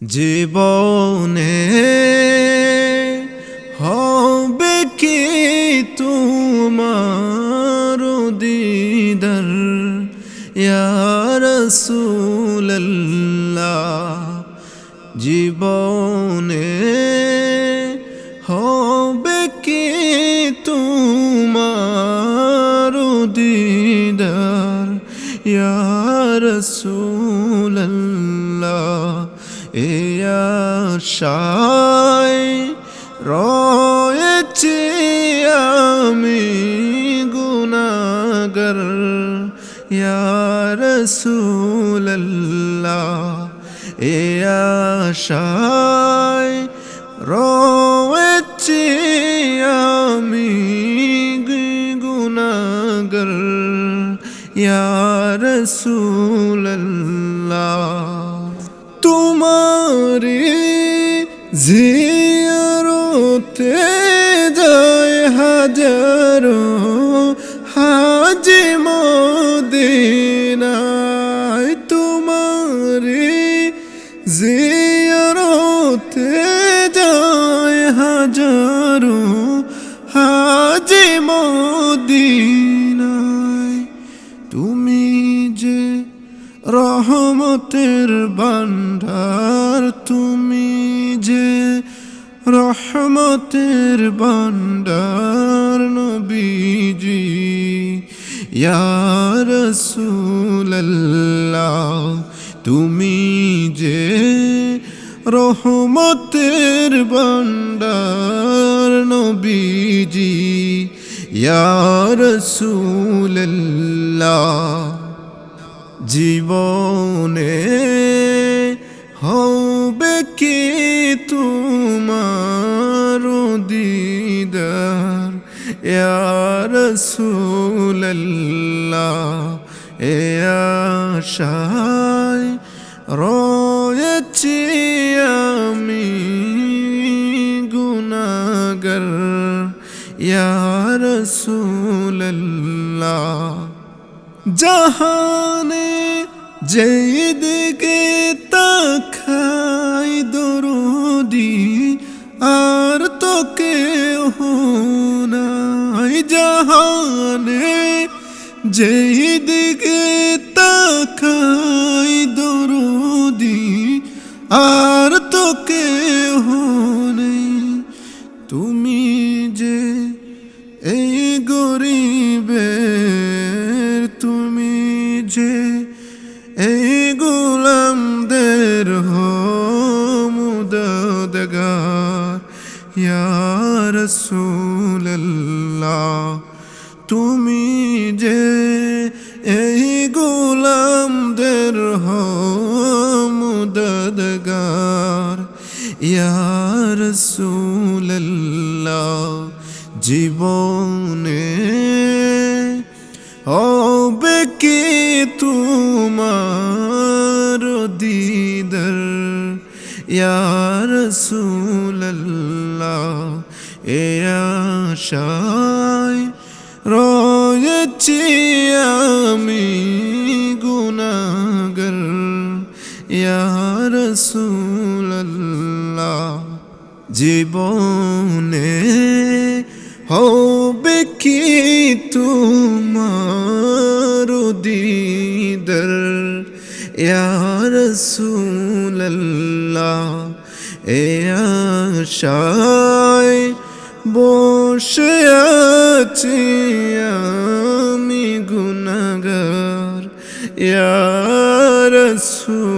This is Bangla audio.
জীবনে হবে কি তোমার দিদার? রসুল্লাহ জীবনে হবে কি তোমার দিদার? রসুল্লাহ আশায় রয়েছি আমি গুনাগর রসুল্লাহ এ আশায় রয়েছি আমি গুনাগর রসুল্লাহ তোমারি জিয়ারতে যায় হাজারো হাজি মদিনায় তোমারি জিয়ারতে যায় হাজারো হাজি মদিনায় রহমতের বান্ডার তুমি যে রহমতের বান্ডার নবীজি। রসুল্লাহ তুমি যে রহমতের বান্ডার নবীজি। রসুল্লাহ জীবনে হবে কি তোমার দিদার? রসুল্লাহ এ আশায় রয়েছি আমি গুনাগর রসুল্লাহ জাহানে যেই দিকে তাকাই দরদি, আর তো কেউ নাই জাহানে। যেই দিকে তাকাই দরদি, আর তো কেউ নেই। তুমি যে এই গরিবের তুমি যে এই গোলামদের হমুদগার ইয়ার রসুল্লাহ জীবনে হবে কি তোমার দিদার? ইয়ার রসুল্লাহ এ আশায় রয়েছি আমি গুনাগর রসুল্লাহ জীবনে হবে কি তোমার দিদার? রসুল্লাহ এ আশায় বসে আছি আমি গুনাগার ইয়ার রসুল।